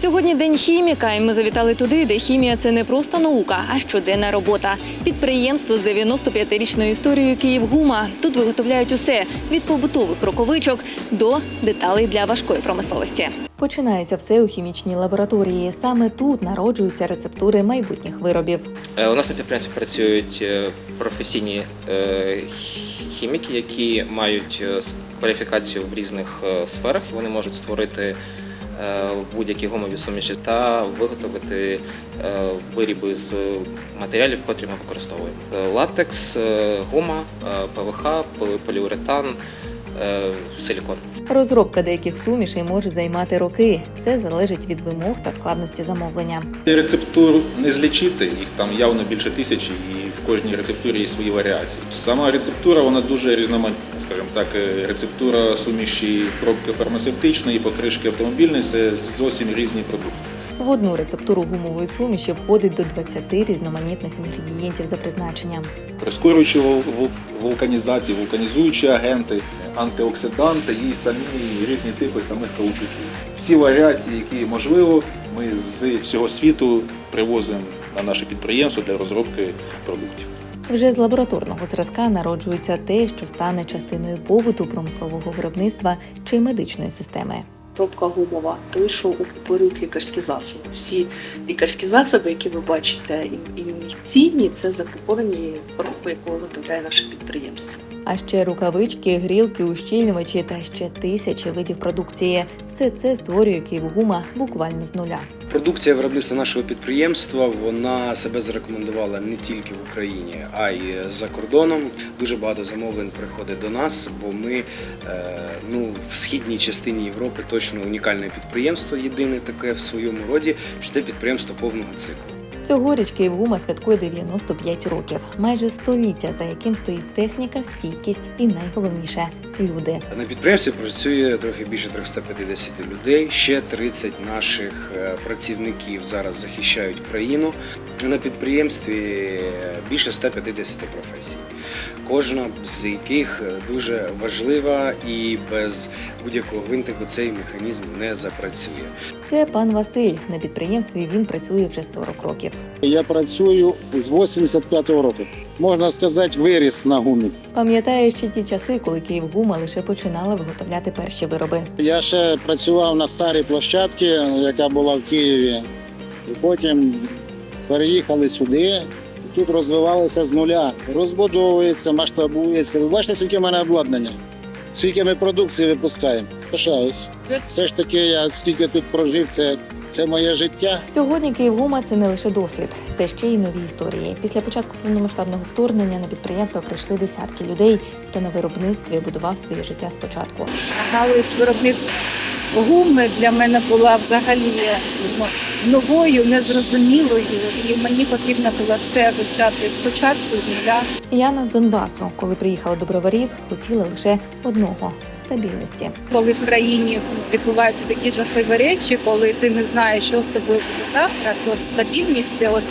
Сьогодні день хіміка, і ми завітали туди, де хімія це не просто наука, а щоденна робота. Підприємство з 95-річною історією Київгума. Тут виготовляють усе від побутових рукавичок до деталей для важкої промисловості. Починається все у хімічній лабораторії. Саме тут народжуються рецептури майбутніх виробів. Е, У нас на підприємстві працюють е, професійні е, хіміки, які мають кваліфікацію в різних сферах. Вони можуть створити будь-які гумові суміші та виготовити е, виріби з матеріалів, котрі ми використовуємо. Е, Латекс, е, гума, е, ПВХ, поліуретан, е, силікон. Розробка деяких сумішей може займати роки. Все залежить від вимог та складності замовлення. Рецептур не злічити, їх там явно більше тисячі, і в кожній рецептурі є свої варіації. Сама рецептура вона дуже різноманітна. Скажімо так, е, рецептура суміші пробки фармацевтичної, покришки автомобільної це зовсім різні продукти. В одну рецептуру гумової суміші входить до 20 різноманітних інгредієнтів за призначенням. Прискорюючі вул- вул- вулканізації, вулканізуючі агенти, антиоксиданти і самі різні типи самих каучуків. Всі варіації, які можливо, ми з всього світу привозимо на наше підприємство для розробки продуктів. Вже з лабораторного зразка народжується те, що стане частиною побуту промислового виробництва чи медичної системи. пробка гумова, той, що утворюють лікарські засоби. Всі лікарські засоби, які ви бачите, і- ін'єкційні, це закуповані пробку, яку виготовляє наше підприємство. А ще рукавички, грілки, ущільнювачі та ще тисячі видів продукції. Все це створює Київгума буквально з нуля. Продукція виробництва нашого підприємства вона себе зарекомендувала не тільки в Україні, а й за кордоном. Дуже багато замовлень приходить до нас, бо ми е, ну, в східній частині Європи точно унікальне підприємство, єдине таке в своєму роді, що це підприємство повного циклу. Цьогоріч Київгума святкує 95 років, майже століття, за яким стоїть техніка, стійкість і найголовніше люди. На підприємстві працює трохи більше 350 людей. Ще 30 наших е, працівників зараз захищають країну. На підприємстві більше 150 професій. Кожна з яких е, дуже важлива і без будь-якого винтику цей механізм не запрацює. Це пан Василь. На підприємстві він працює вже 40 років. Я працюю з 85-го року. Можна сказати, виріс на гумі. Пам'ятає ще ті часи, коли Київгума лише починала виготовляти перші вироби. Я ще працював на старій площадці, яка була в Києві. І потім переїхали сюди. Тут розвивалися з нуля. Розбудовується, масштабується. Ви бачите, скільки в мене обладнання? Скільки ми продукції випускаємо? Пишаюсь. Все ж таки, я скільки тут прожив, це, це моє життя. Сьогодні Київгума це не лише досвід, це ще й нові історії. Після початку повномасштабного вторгнення на підприємство прийшли десятки людей, хто на виробництві будував своє життя спочатку. галузь виробництва гуми для мене була взагалі ну, новою, незрозумілою, і мені потрібно було все вивчати спочатку з нуля. Яна з Донбасу, коли приїхала до броварів, хотіла лише одного стабільності. Коли в країні відбуваються такі жахливі речі, коли ти не знаєш, що з тобою буде завтра, то стабільність це от,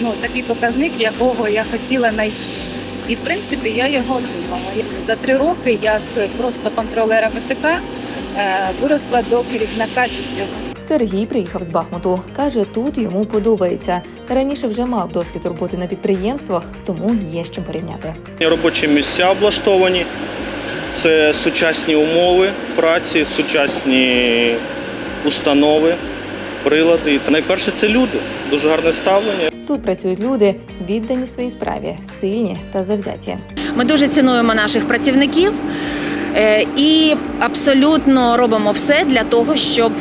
ну, такий показник, якого я хотіла знайти. І в принципі я його отримала. За три роки я з просто контролера ВТК е, виросла до керівника відділу. Сергій приїхав з Бахмуту. каже, тут йому подобається. Раніше вже мав досвід роботи на підприємствах, тому є з чим порівняти. Робочі місця облаштовані, це сучасні умови праці, сучасні установи, прилади. Та найперше це люди, дуже гарне ставлення. Тут працюють люди, віддані своїй справі, сильні та завзяті. Ми дуже цінуємо наших працівників е, і абсолютно робимо все для того, щоб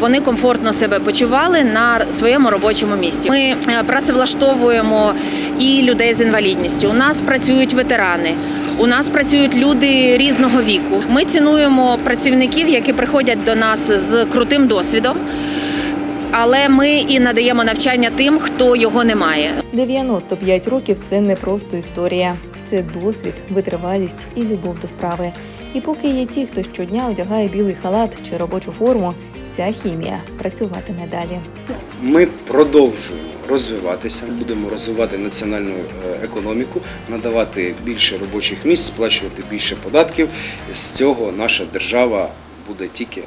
вони комфортно себе почували на своєму робочому місці. Ми е, працевлаштовуємо і людей з інвалідністю. У нас працюють ветерани. У нас працюють люди різного віку. Ми цінуємо працівників, які приходять до нас з крутим досвідом, але ми і надаємо навчання тим, хто його не має. 95 років це не просто історія, це досвід, витривалість і любов до справи. І поки є ті, хто щодня одягає білий халат чи робочу форму, ця хімія працюватиме далі. Ми продовжуємо розвиватися, будемо розвивати національну е, економіку, надавати більше робочих місць, сплачувати більше податків. З цього наша держава буде тільки.